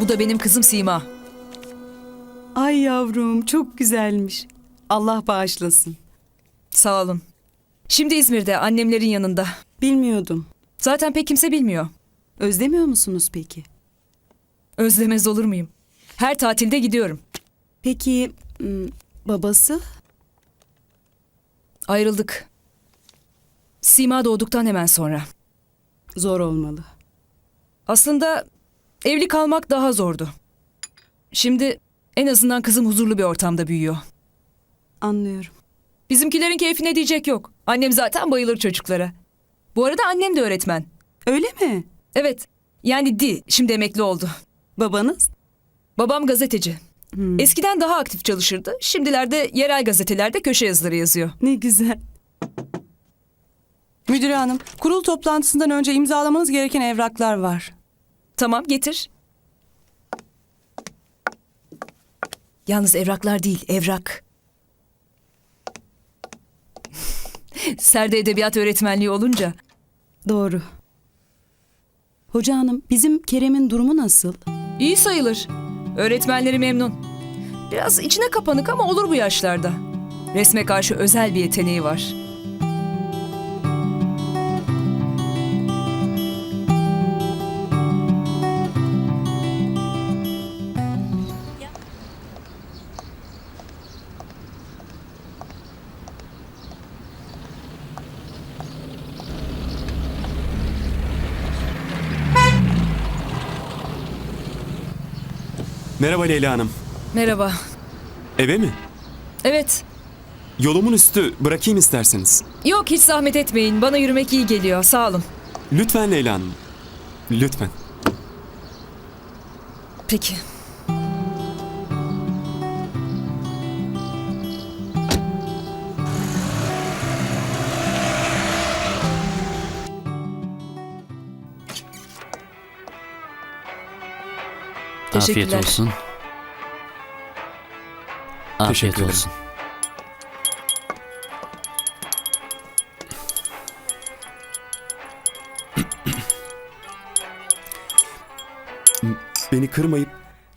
Bu da benim kızım Sima. Ay yavrum çok güzelmiş. Allah bağışlasın. Sağ olun. Şimdi İzmir'de annemlerin yanında. Bilmiyordum. Zaten pek kimse bilmiyor. Özlemiyor musunuz peki? Özlemez olur muyum? Her tatilde gidiyorum. Peki m, babası? Ayrıldık. Sima doğduktan hemen sonra. Zor olmalı. Aslında evli kalmak daha zordu. Şimdi en azından kızım huzurlu bir ortamda büyüyor. Anlıyorum. Bizimkilerin keyfine diyecek yok. Annem zaten bayılır çocuklara. Bu arada annem de öğretmen. Öyle mi? Evet. Yani di. Şimdi emekli oldu. Babanız? Babam gazeteci. Hmm. Eskiden daha aktif çalışırdı. Şimdilerde yerel gazetelerde köşe yazıları yazıyor. Ne güzel. Müdür hanım, kurul toplantısından önce imzalamanız gereken evraklar var. Tamam getir. Yalnız evraklar değil, evrak. Serde edebiyat öğretmenliği olunca Doğru. Hoca hanım bizim Kerem'in durumu nasıl? iyi sayılır. Öğretmenleri memnun. Biraz içine kapanık ama olur bu yaşlarda. Resme karşı özel bir yeteneği var. Merhaba Leyla Hanım. Merhaba. Eve mi? Evet. Yolumun üstü bırakayım isterseniz. Yok hiç zahmet etmeyin. Bana yürümek iyi geliyor. Sağ olun. Lütfen Leyla Hanım. Lütfen. Peki. Afiyet Teşekkürler. olsun. Afiyet Teşekkür ederim. olsun. Beni kırmayıp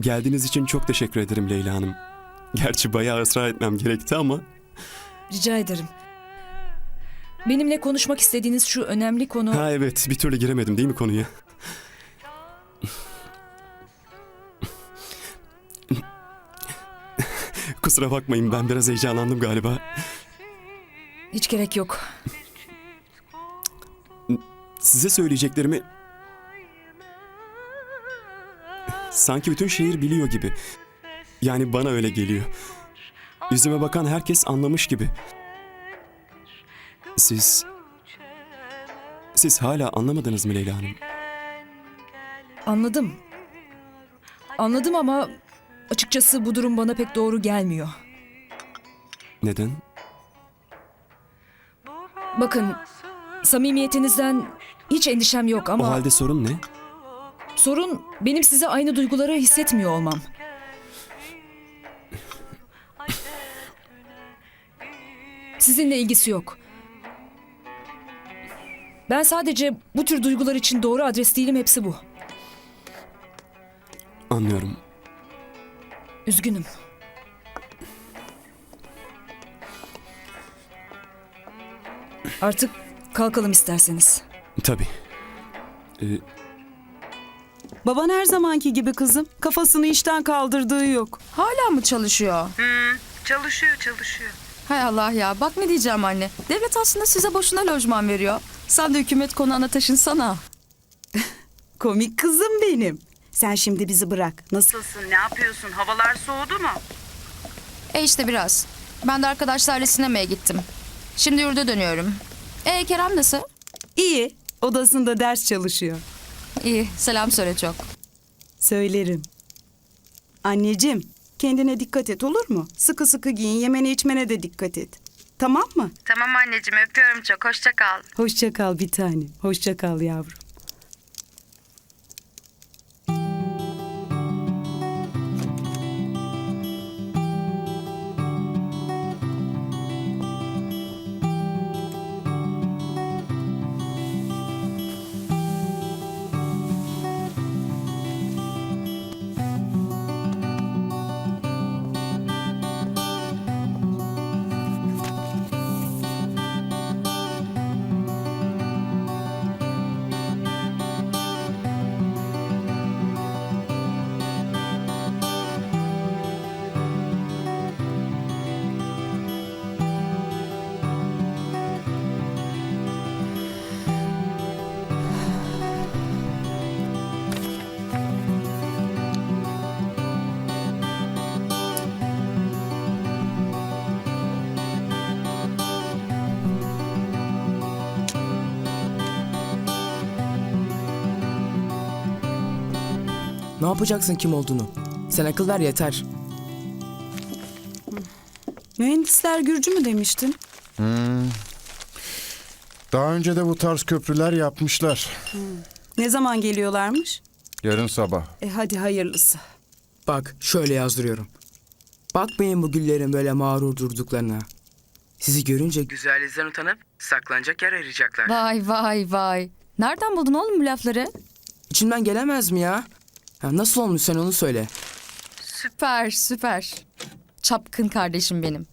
geldiğiniz için çok teşekkür ederim Leyla Hanım. Gerçi bayağı ısrar etmem gerekti ama Rica ederim. Benimle konuşmak istediğiniz şu önemli konu... ha evet bir türlü giremedim değil mi konuya? Kusura bakmayın ben biraz heyecanlandım galiba. Hiç gerek yok. Size söyleyeceklerimi sanki bütün şehir biliyor gibi. Yani bana öyle geliyor. Yüzüme bakan herkes anlamış gibi. Siz siz hala anlamadınız mı Leyla Hanım? Anladım. Anladım ama açıkçası bu durum bana pek doğru gelmiyor. Neden? Bakın, samimiyetinizden hiç endişem yok O ama halde sorun ne? sorun benim size aynı duyguları hissetmiyor olmam. Sizinle ilgisi yok. Ben sadece bu tür duygular için doğru adres değilim hepsi bu. Anlıyorum. Üzgünüm. Artık kalkalım isterseniz. Tabii. Ee, Baban her zamanki gibi kızım. Kafasını işten kaldırdığı yok. Hala mı çalışıyor? Çalışıyor çalışıyor. Hay Allah ya bak ne diyeceğim anne. Devlet aslında size boşuna lojman veriyor. Sen de hükümet konağına taşınsana. Komik kızım benim. Sen şimdi bizi bırak. Nasıl? Nasılsın ne yapıyorsun havalar soğudu mu? E işte biraz. Ben de arkadaşlarla sinemaya gittim. Şimdi yurda dönüyorum. E Kerem nasıl? İyi. Odasında ders çalışıyor. İyi selam söyle çok. Söylerim. Anneciğim, kendine dikkat et olur mu? Sıkı sıkı giyin, yemene içmene de dikkat et. Tamam mı? Tamam anneciğim öpüyorum çok hoşça kal. Hoşça kal bir tanem. Hoşça kal yavrum. Ne yapacaksın kim olduğunu? Sen akıl ver yeter. Mühendisler Gürcü mü demiştin? Daha önce de bu tarz köprüler yapmışlar. Ne zaman geliyorlarmış? Yarın sabah. E hadi hayırlısı. Bak şöyle yazdırıyorum. Bakmayın bu güllerin böyle mağrur durduklarına. Sizi görünce güzelinizden utanıp saklanacak yer arayacaklar. Vay vay vay. Nereden buldun oğlum bu lafları? İçinden gelemez mi ya? Ya? Nasıl olmuş sen onu söyle. Süper süper. Çapkın kardeşim benim.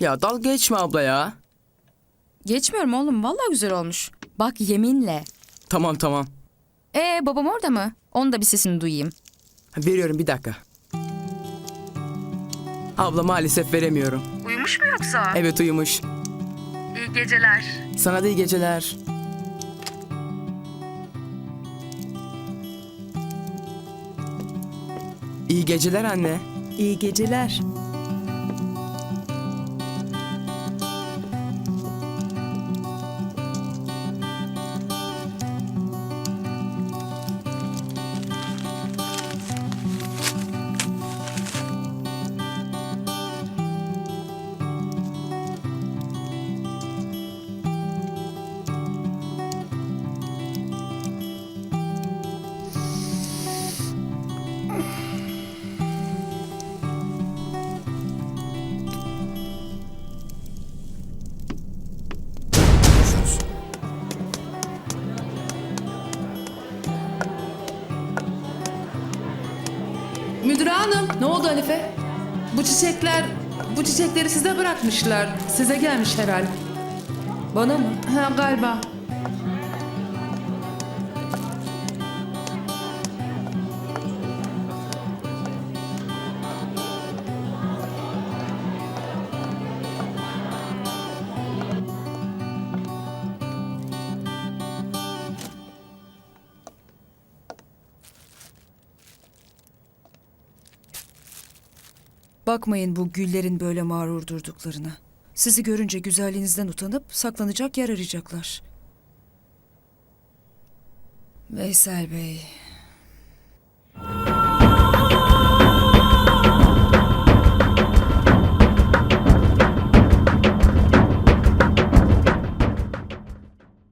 Ya dalga geçme abla ya. Geçmiyorum oğlum vallahi güzel olmuş. Bak yeminle. Tamam tamam. Ee babam orada mı? Onun da bir sesini duyayım. Veriyorum bir dakika. Abla maalesef veremiyorum. Uyumuş mu yoksa? Evet uyumuş. İyi geceler. Sana da iyi geceler. İyi geceler anne. İyi geceler. Hanım, ne oldu Hanife? Bu çiçekler, bu çiçekleri size bırakmışlar. Size gelmiş herhal. Bana mı? Ha galiba. Bakmayın bu güllerin böyle mağrur durduklarına. Sizi görünce güzelliğinizden utanıp saklanacak yer arayacaklar. Veysel Bey,